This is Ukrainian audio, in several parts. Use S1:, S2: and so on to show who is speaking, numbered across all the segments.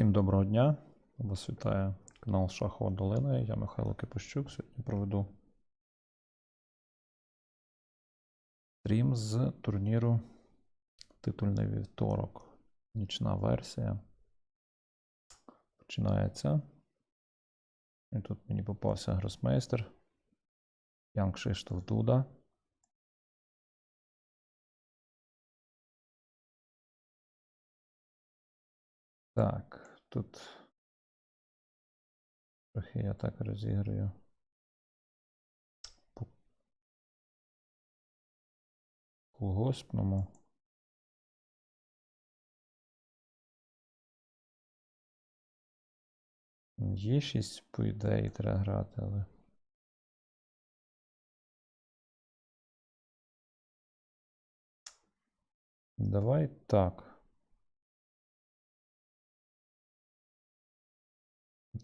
S1: Всім доброго дня. Вас вітає канал Шахова Долина. Я Михайло Кипощук. Сьогодні проведу стрім з турніру Титульний вівторок. Нічна версія. Починається. І тут мені попався гросмейстер. Ян Кшиштоф Дуда. Так, тут трохи я так розіграю. По колгоспному. Є 6 по ідеї треба грати, але. Давай так.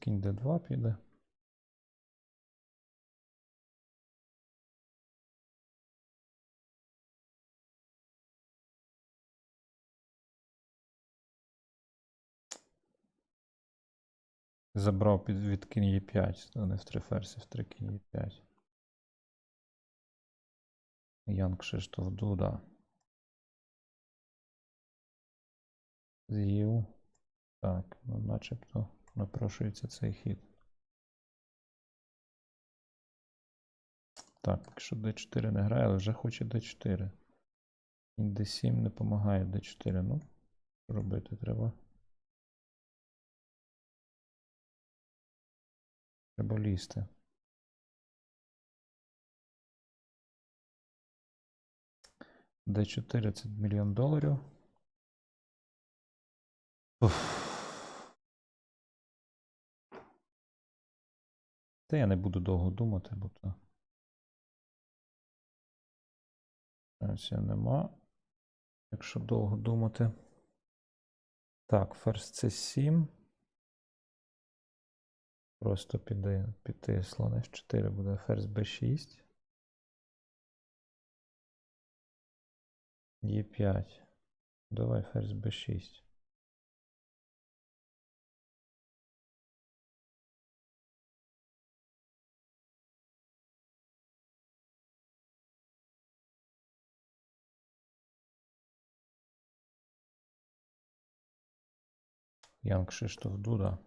S1: Кінь d2 піде. Забрав під від кінь Е5, а не в 3 ферсі, в 3 кінь Е5. Ян Кшиштоф Дуда. З'їв. Так, ну начебто напрошується цей хід. Так, якщо d4 не грає, але вже хоче d4. І d7 не допомагає d4. Ну, робити треба. Треба лізти. D4 це мільйон доларів. Уф. Та я не буду довго думати, бо то. Шансів нема. Якщо довго думати. Так, ферзь c7. Просто піде, піти слон f4 буде ферзь b6. Е5. Давай ферзь b6. Ян Кшиштоф Дуда.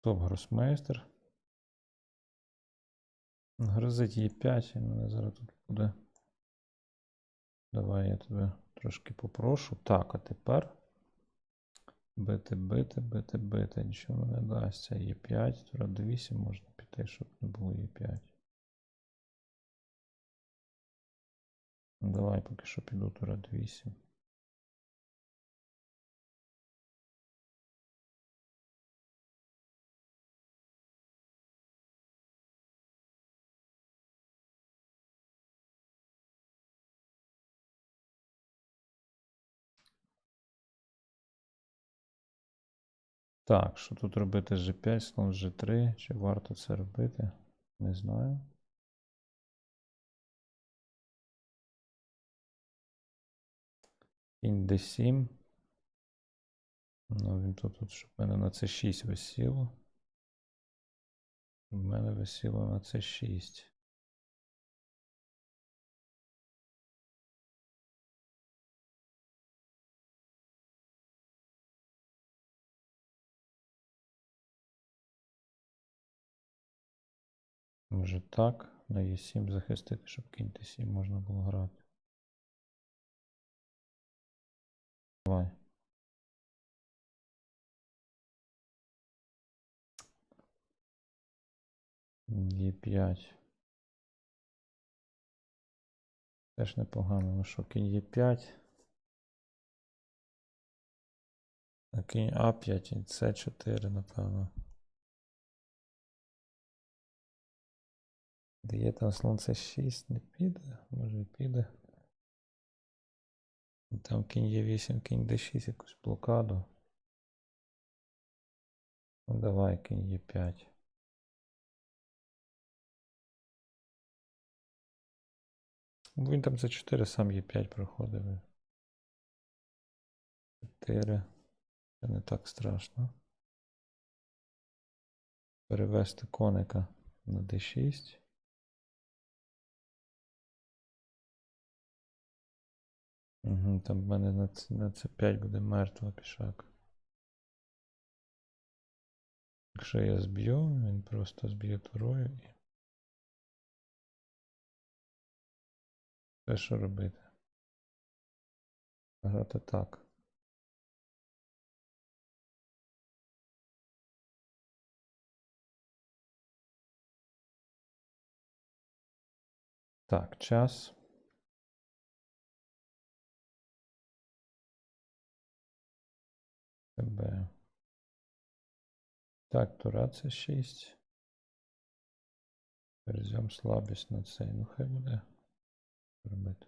S1: Топ гросмейстер. Грозить Е5, і мене зараз тут буде. Давай я тебе трошки попрошу. Так, а тепер. Бити, бити, бити, бити. Нічого не дасться. Е5, тура d8 можна піти, щоб не було Е5. Давай поки що піду тура d8. Так, що тут робити G5, слон G3, чи варто це робити? Не знаю. Кінь D7. Ну, він тут, тут, щоб в мене на C6 висіло. В мене висіло на C6. Може так, на Е7 захистити, щоб кінь Т7 можна було грати. Давай. Е5. Теж непогано, ну що, кінь Е5. А кінь А5 і С4, напевно. Дає там слон С6 не піде, може і піде. Там кінь Е8, кінь Д6, якусь блокаду. Ну давай, кінь Е5. Він там за 4 сам Е5 проходив. 4. Це не так страшно. Перевести коника на d6. Угу, там в мене на, ц- на c5 буде мертва пішак. Якщо я зб'ю, він просто зб'є турою і. Це що робити? Грати так. Так, час. ТБ. Так, тура це 6. Перейдемо слабість на цей. Ну, хай буде робити.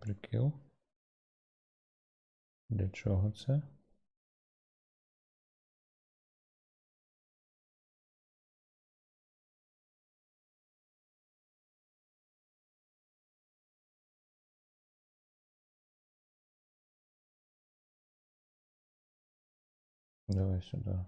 S1: Прикил. Для чого це? Давай сюда.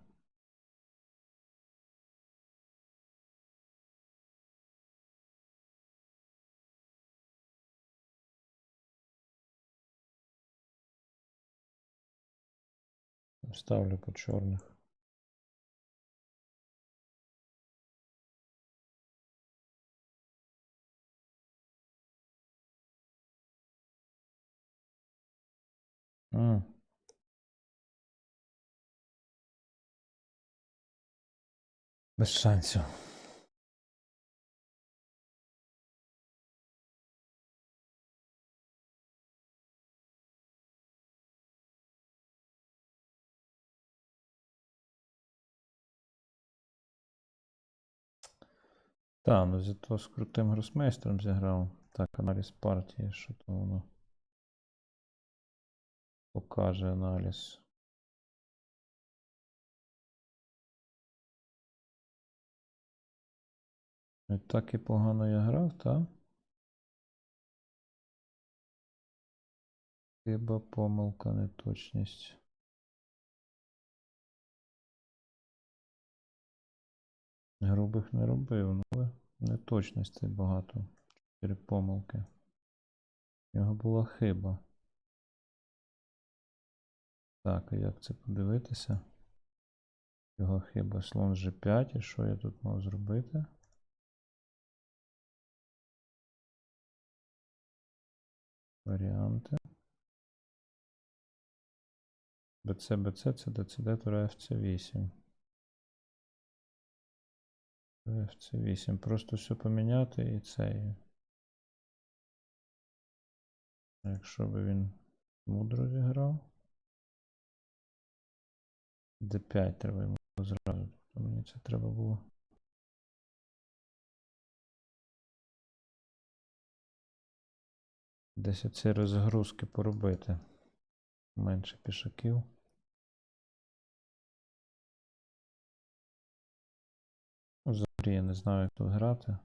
S1: Ставлю по черных. Mm. Без шансів. Та, ну зато з крутим гросмейстером зіграв. Так, аналіз партії, що там воно покаже аналіз. Так і погано я грав, так? Хіба помилка, неточність. Грубих не робив, ну, але неточностей багато. Чотири помилки. В нього була хиба. Так, а як це подивитися? Його хиба слон G5, і що я тут мав зробити? Варіанти. БЦ, БЦ, це ДЦД, тура FC8. FC8. Просто все поміняти і це. Якщо би він мудро зіграв. D5 треба йому зразу. Мені це треба було. Десь оці розгрузки поробити. Менше пішаків. Взагалі я не знаю, як тут грати.